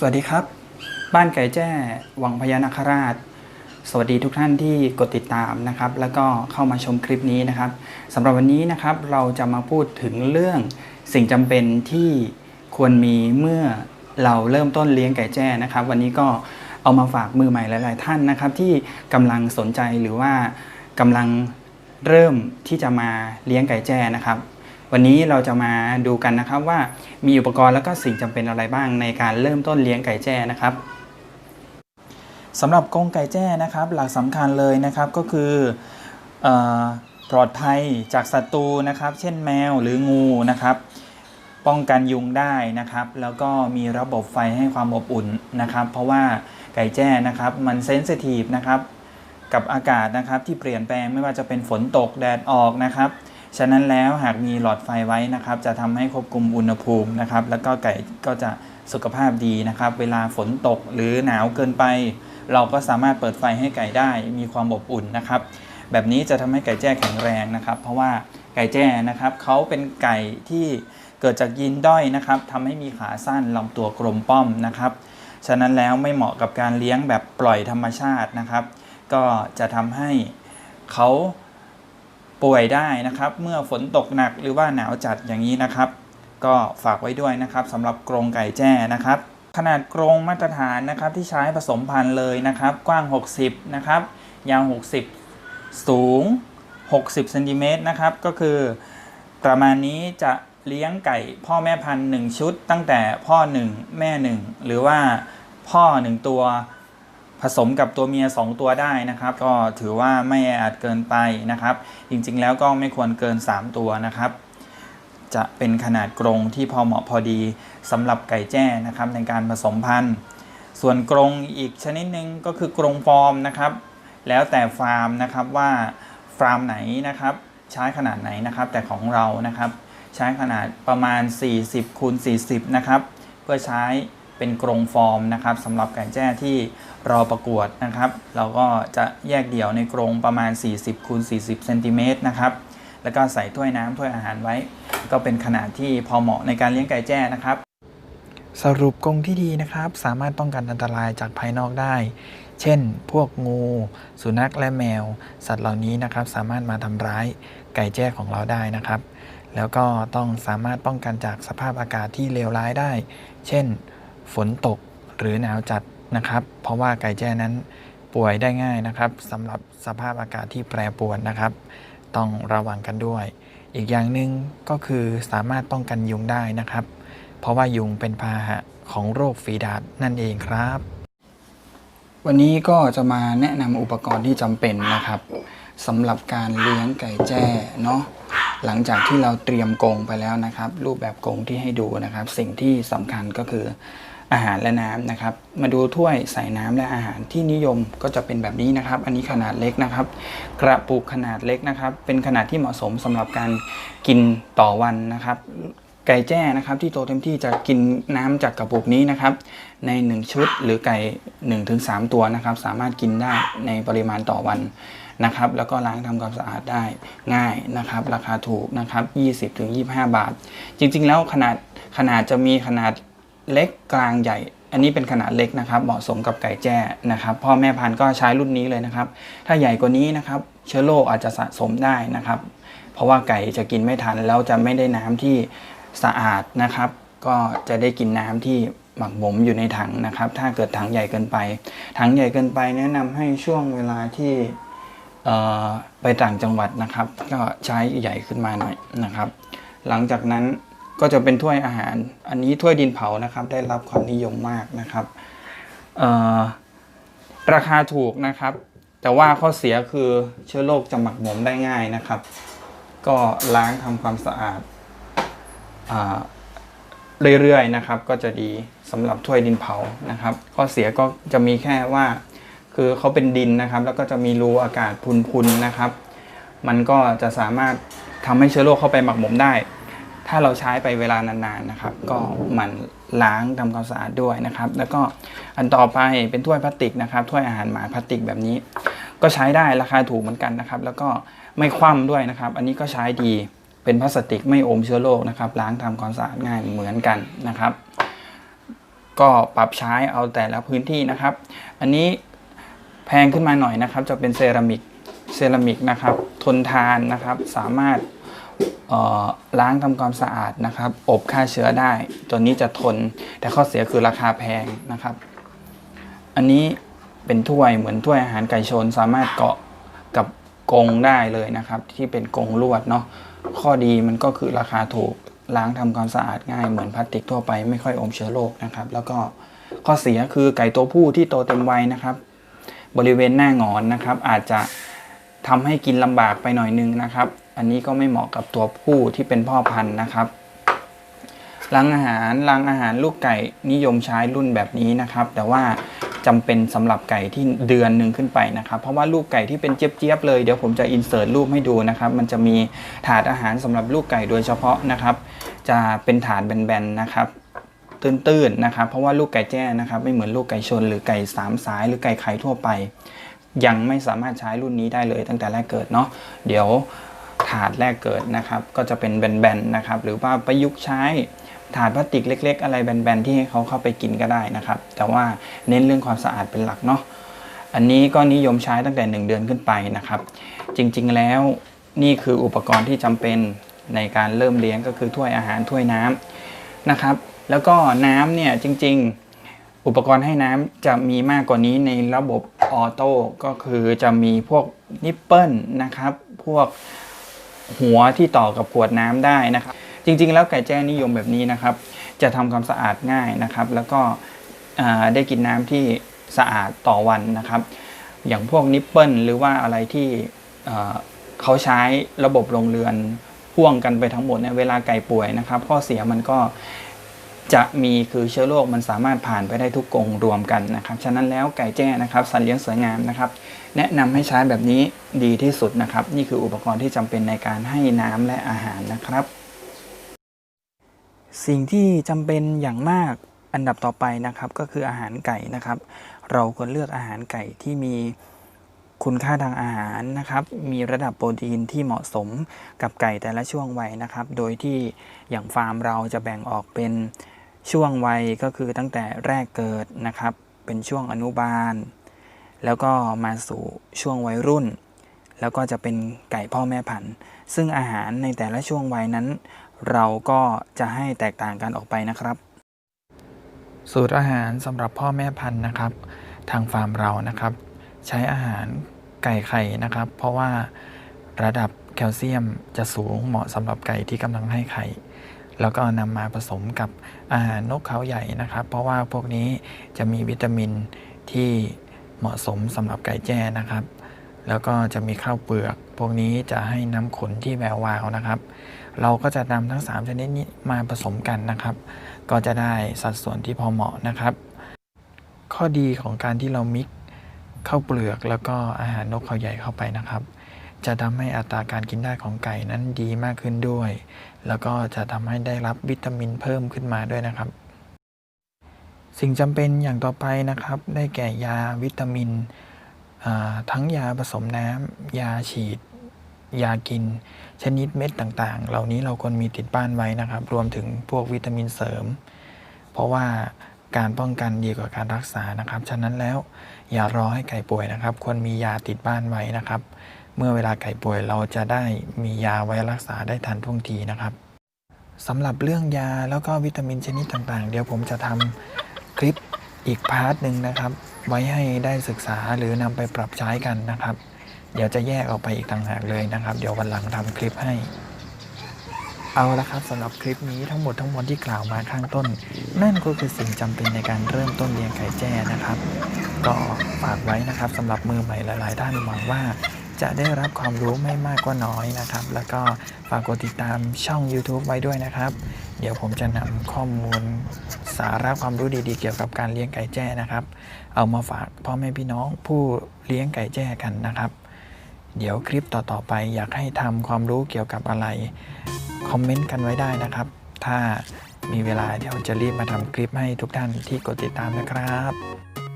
สวัสดีครับ บ้านไก่แจ้วังพญานาคราช สวัสดีทุกท่านที่กดติดตามนะครับ แล้วก็เข้ามาชมคลิปนี้นะครับสำหรับวันนี้นะครับเราจะมาพูดถึงเรื่องสิ่งจำเป็นที่ควรมีเมื่อเราเริ่มต้นเลี้ยงไก่แจ้นะครับ วันนี้ก็เอามาฝากมือใหม่หลาย ๆ ท่านนะครับ ที่กำลังสนใจหรือว่ากำลังเริ่มที่จะมาเลี้ยงไก่แจ้นะครับ วันนี้เราจะมาดูกันนะครับว่ามีอุปกรณ์แล้วก็สิ่งจำเป็นอะไรบ้างในการเริ่มต้นเลี้ยงไก่แจ้นะครับสำหรับกรงไก่แจ้นะครับ หลักสำคัญเลยนะครับก็คือเออปลอดภัยจากศัตรูนะครับ เช่นแมวหรืองูนะครับ ป้องกันยุงได้นะครับ แล้วก็มีระบบไฟให้ความอบอุ่นนะครับ เพราะว่าไก่แจ้นะครับมันเซนซิทีฟนะครับกับอากาศนะครับที่เปลี่ยนแปลงไม่ว่าจะเป็นฝนตกแดดออกนะครับ ฉะนั้นแล้วหากมีหลอดไฟไว้นะครับ จะทำให้ควบคุมอุณหภูมินะครับ แล้วก็ไก่ก็จะสุขภาพดีนะครับ เวลาฝนตกหรือหนาวเกินไป เราก็สามารถเปิดไฟให้ไก่ได้มีความอบอุ่นนะครับ แบบนี้จะทำให้ไก่แจ้แข็งแรงนะครับ เพราะว่าไก่แจ้นะครับเขาเป็นไก่ที่เกิดจากยีนด้อยนะครับทำให้มีขาสั้นลำตัวกลมป้อมนะครับ ฉะนั้นแล้วไม่เหมาะกับการเลี้ยงแบบปล่อยธรรมชาตินะครับ ก็จะทำให้เขา ป่วยได้นะครับ เมื่อฝนตกหนักหรือว่าหนาวจัดอย่างนี้นะครับ ก็ฝากไว้ด้วยนะครับสำหรับกรงไก่แจ้นะครับ ขนาดกรงมาตรฐานนะครับที่ใช้ผสมพันธุ์เลยนะครับ กว้าง 60 นะครับ ยาว 60 สูง 60เซนติเมตรนะครับ ก็คือประมาณนี้จะเลี้ยงไก่พ่อแม่พันธุ์1ชุด ตั้งแต่พ่อ 1 แม่ 1 หรือว่าพ่อ 1 ตัว ผสมกับตัวเมีย 2 ตัวได้นะครับ ก็ถือว่าไม่แออัดเกินไปนะครับ จริงๆแล้วก็ไม่ควรเกิน 3 ตัวนะครับ จะเป็นขนาดกรงที่พอเหมาะพอดีสำหรับไก่แจ้นะครับในการผสมพันธุ์ ส่วนกรงอีกชนิดหนึ่งก็คือกรงฟอร์มนะครับ แล้วแต่ฟาร์มนะครับว่าฟาร์มไหนนะครับ ใช้ขนาดไหนนะครับ แต่ของเรานะครับ ใช้ขนาดประมาณ 40คูณ40 นะครับ เพื่อใช้ เป็นกรงฟอร์มนะครับสำหรับไก่แจ้ที่รอประกวดนะครับ เราก็จะแยกเดี่ยวในกรงประมาณ 40คูณ40เซนติเมตรนะครับแล้วก็ใส่ถ้วยน้ำถ้วยอาหารไว้ ก็เป็นขนาดที่พอเหมาะในการเลี้ยงไก่แจ้นะครับ สรุปกรงที่ดีนะครับ สามารถป้องกันอันตรายจากภายนอกได้ เช่น พวกงู สุนัขและแมว สัตว์เหล่านี้นะครับ สามารถมาทำร้ายไก่แจ้ของเราได้นะครับ แล้วก็ต้องสามารถป้องกันจากสภาพอากาศที่เลวร้ายได้ เช่น ฝนตกหรือหนาวจัดนะครับ เพราะว่าไก่แจ้นั้นป่วยได้ง่ายนะครับสำหรับสภาพอากาศที่แปรปรวนนะครับ ต้องระวังกันด้วย อีกอย่างหนึ่งก็คือสามารถป้องกันยุงได้นะครับ เพราะว่ายุงเป็นพาหะของโรคฝีดาษนั่นเองครับ วันนี้ก็จะมาแนะนำอุปกรณ์ที่จำเป็นนะครับสำหรับการเลี้ยงไก่แจ้เนาะหลังจากที่เราเตรียมกรงไปแล้วนะครับ รูปแบบกรงที่ให้ดูนะครับ สิ่งที่สำคัญก็คือ อาหารและน้ำนะครับ มาดูถ้วยใส่น้ำและอาหารที่นิยมก็จะเป็นแบบนี้นะครับ อันนี้ขนาดเล็กนะครับ กระปุกขนาดเล็กนะครับ เป็นขนาดที่เหมาะสมสำหรับการกินต่อวันนะครับ ไก่แจ้นะครับที่โตเต็มที่จะกินน้ำจากกระปุกนี้นะครับ ใน 1 ชุดหรือไก่1-3 ตัวนะครับ สามารถกินได้ในปริมาณต่อวันนะครับ แล้วก็ล้างทำความสะอาดได้ง่ายนะครับ ราคาถูกนะครับ 20-25 บาท จริง ๆ แล้วขนาดขนาดจะมีขนาด เล็กกลางใหญ่ อันนี้เป็นขนาดเล็กนะครับ เหมาะสมกับไก่แจ้นะครับ พ่อแม่พันธุ์ก็ใช้รุ่นนี้เลยนะครับ ถ้าใหญ่กว่านี้นะครับเชื้อโรคอาจจะสะสมได้นะครับ เพราะว่าไก่จะกินไม่ทันแล้วจะไม่ได้น้ำที่สะอาดนะครับ ก็จะได้กินน้ำที่หมักหมมอยู่ในถังนะครับ ถ้าเกิดถังใหญ่เกินไป ถังใหญ่เกินไปแนะนำให้ช่วงเวลาที่ไปต่างจังหวัดนะครับ ก็ใช้ใหญ่ขึ้นมาหน่อยนะครับ หลังจากนั้น ก็จะเป็นถ้วยอาหาร อันนี้ถ้วยดินเผานะครับ ได้รับความนิยมมากนะครับราคาถูกนะครับ แต่ว่าข้อเสียคือเชื้อโรคจะหมักหมมได้ง่ายนะครับ ก็ล้างทำความสะอาดอาเรื่อยๆนะครับ ก็จะดีสำหรับถ้วยดินเผานะครับ ข้อเสียก็จะมีแค่ว่า คือเขาเป็นดินนะครับ แล้วก็จะมีรูอากาศพุนๆนะครับ มันก็จะสามารถทำให้เชื้อโรคเข้าไปหมักหมมได้ ถ้าเราใช้ไปเวลานานๆนะครับ ก็หมั่นล้างทำความสะอาดด้วยนะครับ แล้วก็อันต่อไปเป็นถ้วยพลาสติกนะครับถ้วยอาหารหมาพลาสติกแบบนี้ ก็ใช้ได้ราคาถูกเหมือนกันนะครับ แล้วก็ไม่คว่ำด้วยนะครับ อันนี้ก็ใช้ดีเป็นพลาสติกไม่อมเชื้อโรคนะครับ ล้างทำความสะอาดง่ายเหมือนกันนะครับ ก็ปรับใช้เอาแต่ละพื้นที่นะครับ อันนี้แพงขึ้นมาหน่อยนะครับ จะเป็นเซรามิกเซรามิกนะครับ ทนทานนะครับ สามารถ ล้างทำความสะอาดนะครับ อบฆ่าเชื้อได้ ตัวนี้จะทน แต่ข้อเสียคือราคาแพงนะครับ อันนี้เป็นถ้วยเหมือนถ้วยอาหารไก่ชนสามารถเกาะกับกรงได้เลยนะครับ ที่เป็นกรงลวดเนาะข้อดีมันก็คือราคาถูกล้างทำความสะอาดง่ายเหมือนพลาสติกทั่วไปไม่ค่อยอมเชื้อโรคนะครับ แล้วก็ข้อเสียคือไก่ตัวผู้ที่โตเต็มวัยนะครับ บริเวณหน้าหงอนนะครับ อาจจะทำให้กินลำบากไปหน่อยนึงนะครับ อันนี้ก็ไม่เหมาะกับตัวผู้ที่เป็นพ่อพันธุ์นะครับรังอาหารรังอาหารลูกไก่นิยมใช้รุ่นแบบนี้นะครับ แต่ว่าจำเป็นสำหรับไก่ที่เดือนหนึ่งขึ้นไปนะครับ เพราะว่าลูกไก่ที่เป็นเจี๊ยบๆเลยเดี๋ยวผมจะอินเสิร์ตรูปให้ดูนะครับ มันจะมีถาดอาหารสำหรับลูกไก่โดยเฉพาะนะครับ จะเป็นถาดแบนๆนะครับ ตื้นๆนะครับ เพราะว่าลูกไก่แจ้นะครับไม่เหมือนลูกไก่ชน หรือไก่สามสาย หรือไก่ไข่ทั่วไป ยังไม่สามารถใช้รุ่นนี้ได้เลยตั้งแต่แรกเกิดเนาะเดี๋ยว ถาดแรกเกิดนะครับ ก็จะเป็นแบนๆนะครับ หรือว่าประยุกต์ใช้ถาดพลาสติกเล็ก ๆ อะไรแบนๆที่ให้เขาเข้าไปกินก็ได้นะครับ แต่ว่าเน้นเรื่องความสะอาดเป็นหลักเนาะอันนี้ก็นิยมใช้ตั้งแต่ 1 เดือนขึ้นไปนะครับ จริงๆแล้วนี่คืออุปกรณ์ที่จำเป็นในการเริ่มเลี้ยงก็คือถ้วยอาหารถ้วยน้ำนะครับ แล้วก็น้ำเนี่ยจริง ๆ อุปกรณ์ให้น้ำจะมีมากกว่านี้ในระบบออโต้ก็คือจะมีพวกนิปเปิลนะครับ พวก หัวที่ต่อกับขวดน้ำได้นะครับ จริง ๆ แล้วไก่แจ้นิยมแบบนี้นะครับ จะทำความสะอาดง่ายนะครับ แล้วก็ได้กินน้ำที่สะอาดต่อวันนะครับ อย่างพวกนิปเปิลหรือว่าอะไรที่เเขาใช้ระบบโรงเรือนพ่วงกันไปทั้งหมดเนี่ยเวลาไก่ป่วยนะครับ ข้อเสียมันก็ จะมีคือเชื้อโรคมันสามารถผ่านไปได้ทุกกรงรวมกันนะครับ ฉะนั้นแล้วไก่แจ้นะครับสัตว์เลี้ยงสวยงามนะครับ แนะนำให้ใช้แบบนี้ดีที่สุดนะครับ นี่คืออุปกรณ์ที่จำเป็นในการให้น้ำและอาหารนะครับ สิ่งที่จำเป็นอย่างมากอันดับต่อไปนะครับก็คืออาหารไก่นะครับ เราควรเลือกอาหารไก่ที่มีคุณค่าทางอาหารนะครับ มีระดับโปรตีนที่เหมาะสมกับไก่แต่ละช่วงวัยนะครับ โดยที่อย่างฟาร์มเราจะแบ่งออกเป็น ช่วงวัยก็คือตั้งแต่แรกเกิดนะครับ เป็นช่วงอนุบาล แล้วก็มาสู่ช่วงวัยรุ่น แล้วก็จะเป็นไก่พ่อแม่พันธุ์ ซึ่งอาหารในแต่ละช่วงวัยนั้น เราก็จะให้แตกต่างกันออกไปนะครับ สูตรอาหารสำหรับพ่อแม่พันธุ์นะครับ ทางฟาร์มเรานะครับ ใช้อาหารไก่ไข่นะครับ เพราะว่าระดับแคลเซียมจะสูงเหมาะสำหรับไก่ที่กำลังให้ไข่ แล้วก็นำมาผสมกับอาหารนกเขาใหญ่นะครับ เพราะว่าพวกนี้จะมีวิตามินที่เหมาะสมสำหรับไก่แจ้นะครับ แล้วก็จะมีข้าวเปลือก พวกนี้จะให้น้ำขนที่แวววาวนะครับ เราก็จะนำทั้ง 3 ชนิดนี้มาผสมกันนะครับ ก็จะได้สัดส่วนที่พอเหมาะนะครับ ข้อดีของการที่เรามิกข้าวเปลือกแล้วก็อาหารนกเขาใหญ่เข้าไปนะครับ จะทำให้อัตราการกินได้ของไก่นั้นดีมากขึ้นด้วย แล้วก็จะทำให้ได้รับวิตามินเพิ่มขึ้นมาด้วยนะครับ สิ่งจำเป็นอย่างต่อไปนะครับ ได้แก่ยาวิตามินทั้งยาผสมน้ำยาฉีด ยากิน ชนิดเม็ดต่างๆ เหล่านี้เราควรมีติดบ้านไว้นะครับ รวมถึงพวกวิตามินเสริม เพราะว่าการป้องกันดีกว่าการรักษานะครับ ฉะนั้นแล้วอย่ารอให้ไก่ป่วยนะครับ ควรมียาติดบ้านไว้นะครับ เมื่อเวลาไก่ป่วยเราจะได้มียาไว้รักษาได้ทันท่วงทีนะครับสำหรับเรื่องยาแล้วก็วิตามินชนิดต่างๆ เดี๋ยวผมจะทำคลิปอีกพาร์ทหนึ่งนะครับ ไว้ให้ได้ศึกษาหรือนำไปปรับใช้กันนะครับ เดี๋ยวจะแยกออกไปอีกต่างหากเลยนะครับ เดี๋ยววันหลังทำคลิปให้ เอาละครับสำหรับคลิปนี้ทั้งหมดทั้งมวลที่กล่าวมาข้างต้น นั่นก็คือสิ่งจำเป็นในการเริ่มต้นเลี้ยงไก่แจ้นะครับ ก็ฝากไว้นะครับสำหรับมือใหม่หลาย ๆ ท่านหวังว่า จะได้รับความรู้ไม่มากก็น้อยนะครับ แล้วก็ฝากกดติดตามช่อง YouTube ไว้ด้วยนะครับ เดี๋ยวผมจะนำข้อมูลสาระความรู้ดีๆ เกี่ยวกับการเลี้ยงไก่แจ้นะครับ เอามาฝากพ่อแม่พี่น้องผู้เลี้ยงไก่แจ้กันนะครับ เดี๋ยวคลิปต่อๆไปอยากให้ทำความรู้เกี่ยวกับอะไรคอมเมนต์กันไว้ได้นะครับ ถ้ามีเวลาเดี๋ยวจะรีบมาทำคลิปให้ทุกท่านที่กดติดตามนะครับ